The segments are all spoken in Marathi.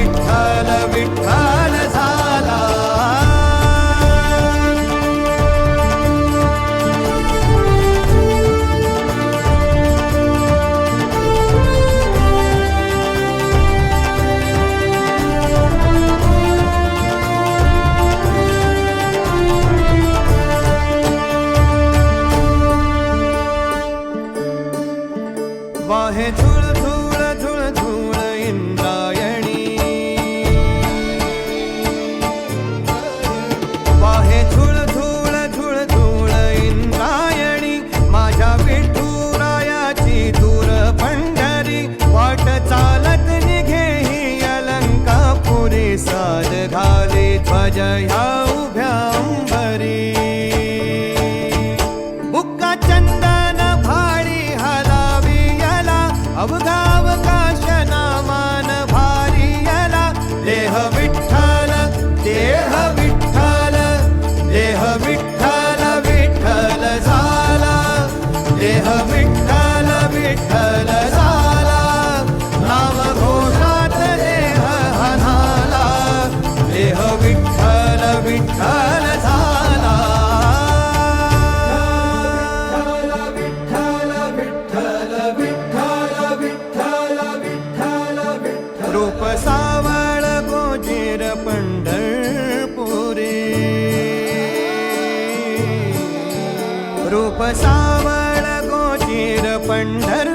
विठ्ठल विठ्ठल. माझ्या ह्या उभ्या अंबरी. मुक्का चंदन भाडी हलावी याला अवघा सावर कोचिर पण्डर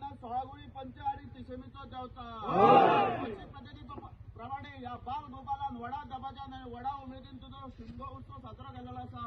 त्यांना सोळागुळी पंच आणि तिशमीचा देवता. प्रमाणे या बाल गोपालान वडा दबाजान वडा उमेदीन तुझो शिमगो उत्सव साजरो केलेलो आसा